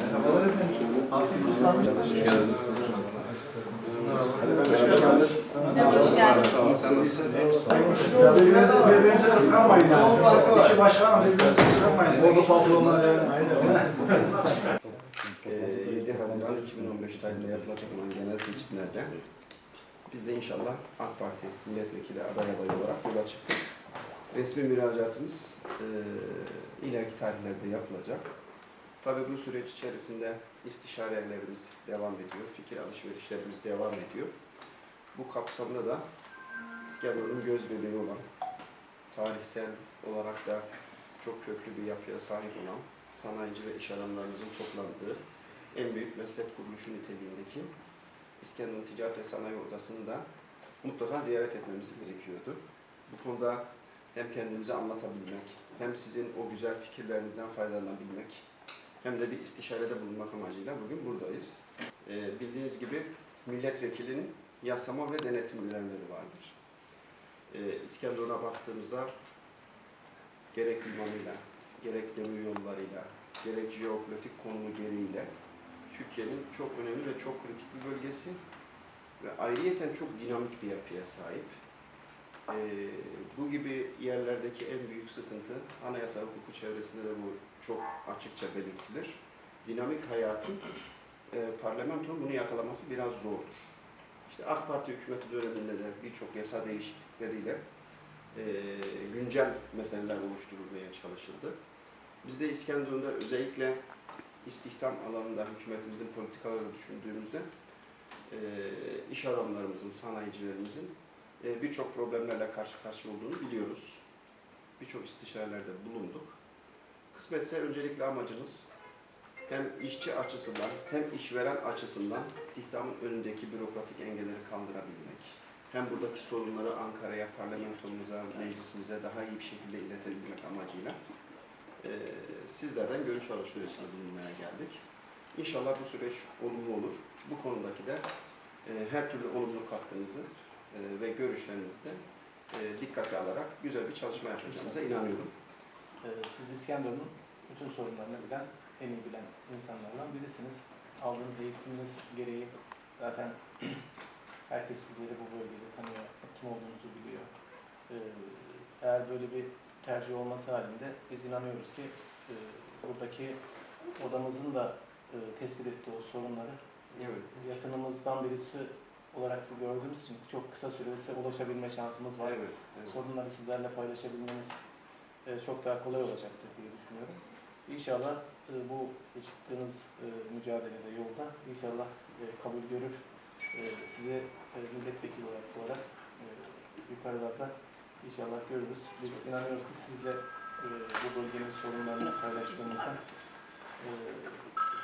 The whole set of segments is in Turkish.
Merhabalar efendim. Asil Ustam. Hoş geldiniz. Hoş geldiniz. Birbirinizi, birbirinizi kıskanmayın yani. İki başkan birbirinizi kıskanmayın. Ordu patronlar yani. Ee, 7 Haziran 2015 tarihinde yapılacak olan genel seçimlerde biz de inşallah AK Parti milletvekili aday adayı olarak yola çıktık. Resmi müracaatımız e, ileriki tarihlerde yapılacak. Tabii bu süreç içerisinde istişarelerimiz devam ediyor, fikir alışverişlerimiz devam ediyor. Bu kapsamda da İskenderun'un göz bebeği olan, tarihsel olarak da çok köklü bir yapıya sahip olan sanayici ve iş adamlarımızın toplandığı en büyük meslek kuruluşu niteliğindeki İskenderun Ticaret ve Sanayi Odası'nı da mutlaka ziyaret etmemiz gerekiyordu. Bu konuda hem kendimizi anlatabilmek, hem sizin o güzel fikirlerinizden faydalanabilmek, hem de bir istişarede bulunmak amacıyla bugün buradayız. Ee, bildiğiniz gibi milletvekilinin yasama ve denetim görevleri vardır. Ee, İskenderun'a baktığımızda gerek limanıyla, gerek demir yollarıyla, gerek jeopolitik konumu gereğiyle Türkiye'nin çok önemli ve çok kritik bir bölgesi ve ayrıyeten çok dinamik bir yapıya sahip. Ee, bu gibi yerlerdeki en büyük sıkıntı anayasa hukuku çevresinde de bu çok açıkça belirtilir. Dinamik hayatın e, parlamentonun bunu yakalaması biraz zordur. İşte AK Parti hükümeti döneminde de birçok yasa değişiklikleriyle e, güncel meseleler oluşturulmaya çalışıldı. Biz de İskenderun'da özellikle istihdam alanında hükümetimizin politikalarını düşündüğümüzde e, iş adamlarımızın, sanayicilerimizin e, birçok problemlerle karşı karşıya olduğunu biliyoruz. Birçok istişarelerde bulunduk. Kısmetse öncelikle amacımız hem işçi açısından hem işveren açısından istihdamın önündeki bürokratik engelleri kaldırabilmek. Hem buradaki sorunları Ankara'ya, parlamentomuza, meclisimize daha iyi bir şekilde iletebilmek amacıyla e, sizlerden görüş alışverişine bulunmaya geldik. İnşallah bu süreç olumlu olur. Bu konudaki de e, her türlü olumlu katkınızı ve görüşlerinizi de e, dikkate alarak güzel bir çalışma yapacağımıza inanıyorum. Ee, Siz İskenderun'un bütün sorunlarını bilen, en iyi bilen insanlardan birisiniz. Aldığınız eğitiminiz gereği zaten herkes sizleri bu bölgede tanıyor, kim olduğunuzu biliyor. Ee, Eğer böyle bir tercih olması halinde biz inanıyoruz ki e, buradaki odamızın da e, tespit ettiği o sorunları Evet. yakınımızdan birisi olarak sizi gördüğümüz için çok kısa sürede size ulaşabilme şansımız var. Evet. evet. sorunları sizlerle paylaşabilmemiz e, çok daha kolay olacaktır diye düşünüyorum. İnşallah e, bu çıktığınız e, mücadelede yolda inşallah kabul görür. Sizi milletvekili olarak yukarılarda inşallah görürüz. Biz inanıyoruz ki sizle bu bölgenin sorunlarını paylaştığımızda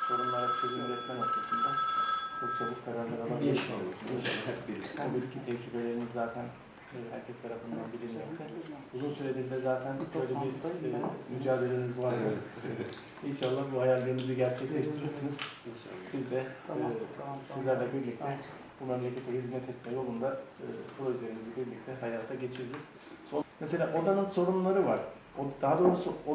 sorunlara çözüm üretme noktasında çok çabuk kararlar alabiliriz. İnşallah. İnşallah hep birlikte. Tabii ki tecrübeleriniz zaten e, herkes tarafından bilinmekte. Uzun süredir de zaten böyle bir e, mücadeleniz var. Evet. evet. İnşallah bu hayallerinizi gerçekleştirirsiniz. İnşallah. Biz de e, sizlerle birlikte bu memlekete hizmet etme yolunda e, projelerimizi birlikte hayata geçiririz. Son, mesela odanın sorunları var. O, daha doğrusu oda